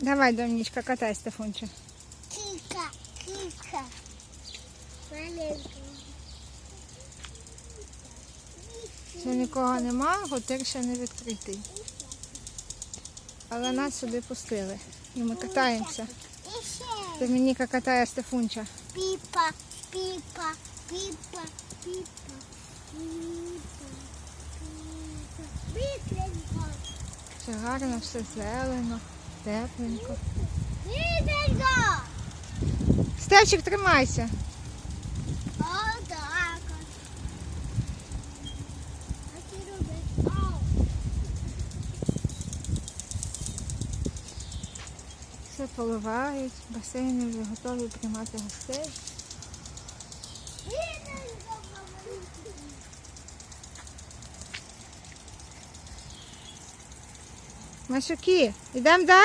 Давай, Домнічка, катай Стефунча. Кика, кика. Ще нікого нема, готель ще не відкритий. Але нас сюди пустили. І ми катаємося. Домініка катає Стефунча. Пипа, пипа, пипа, пипа, Все гарно, все зелено, тепленько. Стевчик, тримайся. Вот так. А ты робиш? Все поливають, басейни вже готові приймати гостей. Machuquinha, E dá, me dá.